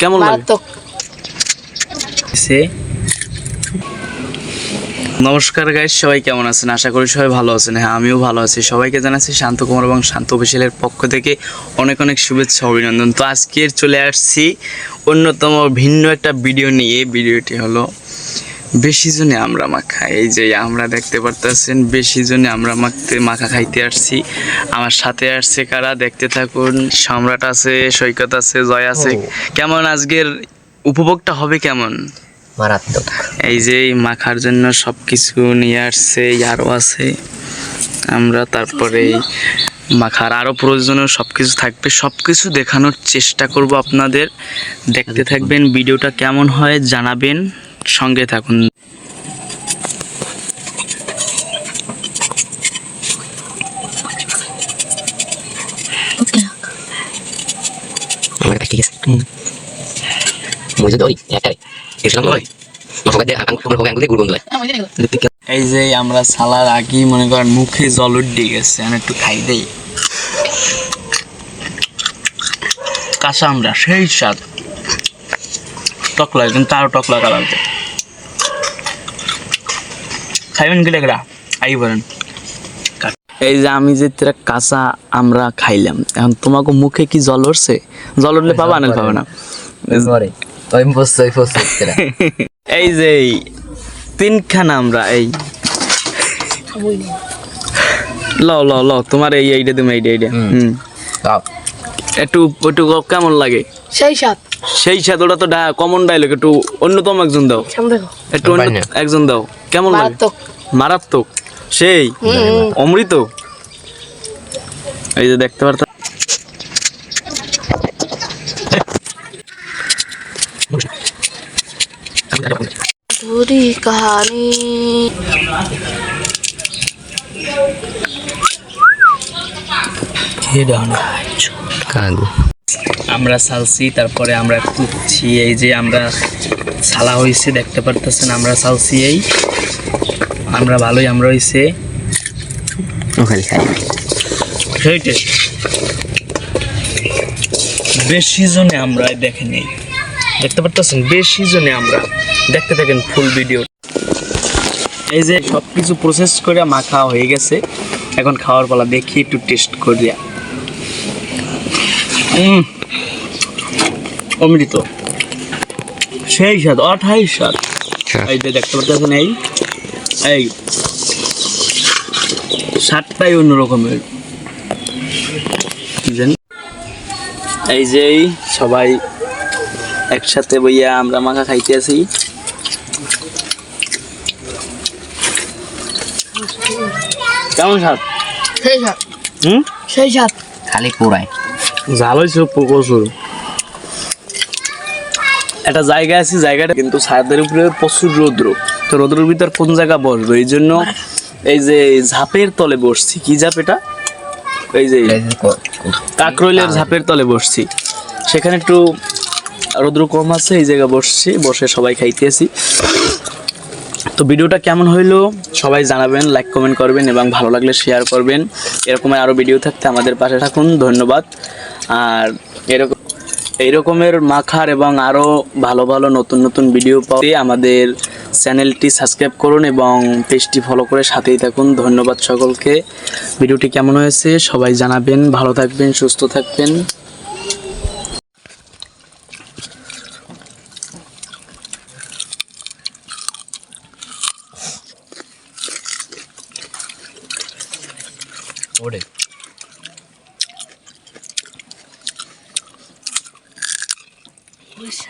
কেমন লাগে? সে? নমস্কার গাইজ সবাই কেমন আছেন? আশা করি সবাই ভালো আছেন। হ্যাঁ আমিও ভালো আছি। সবাইকে জানাচ্ছি শান্ত কুমার এবং শান্ত অফিসিয়ালের পক্ষ থেকে অনেক অনেক শুভেচ্ছা অভিনন্দন। তো আজকে চলে আসছি অন্যতম ভিন্ন একটা ভিডিও নিয়ে। ভিডিওটি হলো বেশি জনে আমরা মাখা। এই যে আমরা দেখতে পারতেছেন বেশি জনে আমরা মাখতে মাখা খাইতে আসছি। আমার সাথে আসছে কারা? দেখতে থাকুন সম্রাট আছে সৈকত আছে জয় আছে। কেমন আজকের উপভোগটা হবে কেমন? মারাত্মক। এই যে মাখার জন্য সব কিছু নিয়ে আসছে আরও আছে। আমরা তারপরে মাখার আরও প্রয়োজনীয় সব কিছু থাকবে। সব কিছু দেখানোর চেষ্টা করব আপনাদের। দেখতে থাকবেন ভিডিওটা কেমন হয় জানাবেন। সঙ্গে থাকুন। ঠিক আছে। ওই একটাই। নয় কেমন? এই যে আমরা সালার আগেই মনে করেন মুখে জল উঠে গেছে আমি একটু খাই দেই। কাঁচা আমরা সেই স্বাদ। টক লাগে কিন্তু আরও টক লাগা লাগবে খাইবেন কি লেগরা আই বলেন। এই যে আমি যে তোরা কাঁচা আমরা খাইলাম এখন তোমাকে মুখে কি জল উঠছে জল উঠলে পাবা না। পাবে না এই যে এই তিনখানা আমরা এই ল ল ল তোমার এই এইটা তুমি এইটা এইটা। হুম। একটু একটু কেমন লাগে? সেই সাত সেই সাথে ওটা তো কমন ডায়লগ একটু অন্যতম একজন দাও। একটু। একজন দাও। কেমন লাগে? মারাত্মক। মারাত্মক। সেই? অমৃত? এই যে দেখতে পারতাম ধুরি কাহানি কাগু। আমরা সালছি তারপরে আমরা কুচ্ছি। এই যে আমরা সালা হয়েছে দেখতে পারতেছেন আমরা সালছি এই। আমরা ভালোই আমরা হয়েছে সেই টেস্ট বেশি জনে আমরা দেখেনি দেখতে পারতেছেন? বেশি জনে আমরা দেখতে থাকেন ফুল ভিডিও। এই যে সব কিছু প্রসেস করে মাখা হয়ে গেছে। এখন খাওয়ার পালা দেখি একটু টেস্ট করিয়া। অমৃত। সেই স্বাদ অঠাই স্বাদ। এই যে দেখতে পাচ্ছেন এই এই স্বাদটাই অন্যরকমের। এই যে এই সবাই একসাথে বইয়া আমরা মাখা খাইতে আছি। কেমন স্বাদ? সেই সাত হুম? সেই সাত খালি পোড়ায় জাল হয়েছে প্রচুর একটা জায়গা আছে জায়গাটা কিন্তু ছাদের উপরে প্রচুর রৌদ্র। তো রৌদ্রের ভিতর কোন জায়গা বসবো? এই জন্য এই যে ঝাপের তলে বসছি। কি ঝাপ এটা? এই যে কাকরইলের ঝাপের তলে বসছি। সেখানে একটু রৌদ্র কম আছে এই জায়গায় বসছি বসে সবাই খাইতেছি। তো ভিডিওটা কেমন হইল? সবাই জানাবেন লাইক কমেন্ট করবেন এবং ভালো লাগলে শেয়ার করবেন। এরকমের আরও ভিডিও থাকতে আমাদের পাশে থাকুন। ধন্যবাদ। আর এরকম এই রকমের মাখার এবং আরও ভালো ভালো নতুন নতুন ভিডিও পাওয়াতে আমাদের চ্যানেলটি সাবস্ক্রাইব করুন এবং পেজটি ফলো করে সাথেই থাকুন। ধন্যবাদ সকলকে। ভিডিওটি কেমন হয়েছে? সবাই জানাবেন। ভালো থাকবেন, সুস্থ থাকবেন। 折れよっし